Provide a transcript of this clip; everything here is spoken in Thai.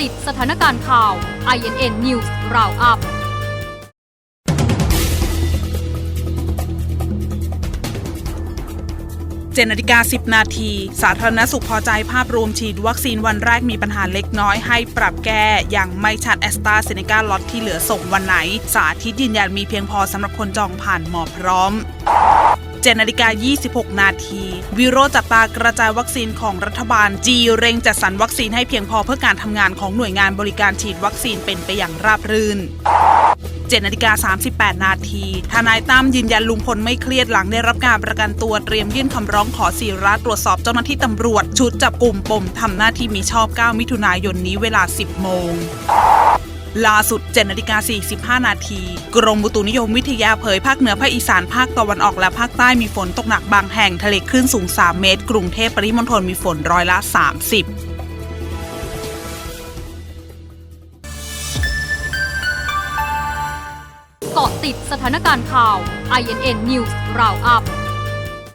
ติดสถานการณ์ข่าว INN News Roundup เจดนาฬิกา10นาที สาธารณสุขพอใจภาพรวมฉีดวัคซีนวันแรกมีปัญหาเล็กน้อยให้ปรับแก้ อย่างไม่ชัดแอสตราเซเนกาล็อตที่เหลือส่งวันไหน สาธิตยืนยันมีเพียงพอสำหรับคนจองผ่านหมอพร้อม 7นาฬิกา26 นาที วิโรจน์จับตากระจายวัคซีนของรัฐบาลจีเร่งจัดสรรวัคซีนให้เพียงพอเพื่อการทำงานของหน่วยงานบริการฉีดวัคซีนเป็นไปอย่างราบรื่น7นาฬิกา38 นาที ทนายตั้มยืนยันลุงพลไม่เครียดหลังได้รับการประกันตัวเตรียมยื่นคำร้องขอสีระตรวจสอบเจ้าหน้าที่ตำรวจ ชุดจับกลุ่มปมทำหน้าที่มีชอบ 9 มิถุนายนนี้เวลา 10 โมง ล่าสุด7นาฬิกา45 นาที กรมอุตุนิยมวิทยาเผยภาคเหนือภาคอีสานภาคตะวันออกและภาคใต้มีฝนตกหนักบางแห่งทะเลคลื่นสูง 3 เมตร กรุงเทพปริมณฑลมีฝนร้อยละ 30เกาะติดสถานการณ์ข่าว INN News Roundup